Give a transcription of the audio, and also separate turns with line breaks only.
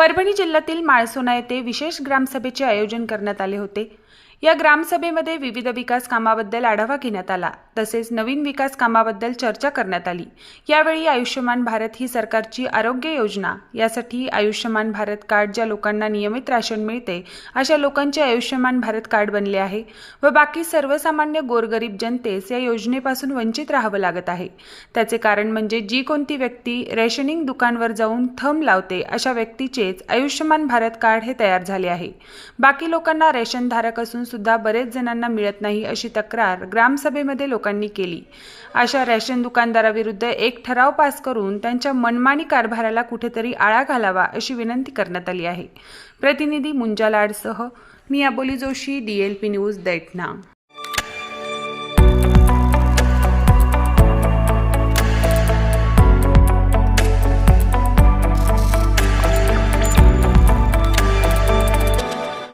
परभणी जिल्ह्यातील माळसोना येथे विशेष ग्रामसभेचे आयोजन करण्यात आले होते. या ग्रामसभेमध्ये विविध विकास कामाबद्दल आढावा घेण्यात आला. तसेच नवीन विकास कामाबद्दल चर्चा करण्यात आली. यावेळी आयुष्यमान भारत ही सरकारची आरोग्य योजना यासाठी आयुष्यमान भारत कार्ड ज्या लोकांना नियमित राशन मिळते अशा लोकांचे आयुष्यमान भारत कार्ड बनले आहे व बाकी सर्वसामान्य गोरगरीब जनतेस या योजनेपासून वंचित राहावं लागत आहे. त्याचे कारण म्हणजे जी कोणती व्यक्ती रेशनिंग दुकानवर जाऊन थंब लावते अशा व्यक्तीचेच आयुष्यमान भारत कार्ड हे तयार झाले आहे. बाकी लोकांना रेशनधारक असून सुद्धा बरेच जणांना मिळत नाही अशी तक्रार ग्रामसभेमध्ये लोकांनी केली. अशा रेशन दुकानदाराविरुद्ध एक ठराव पास करून त्यांच्या मनमानी कारभाराला कुठेतरी आळा घालावा अशी विनंती करण्यात आली आहे. प्रतिनिधी मुंजालाडसह मी Aboli Joshi D L P news Daithana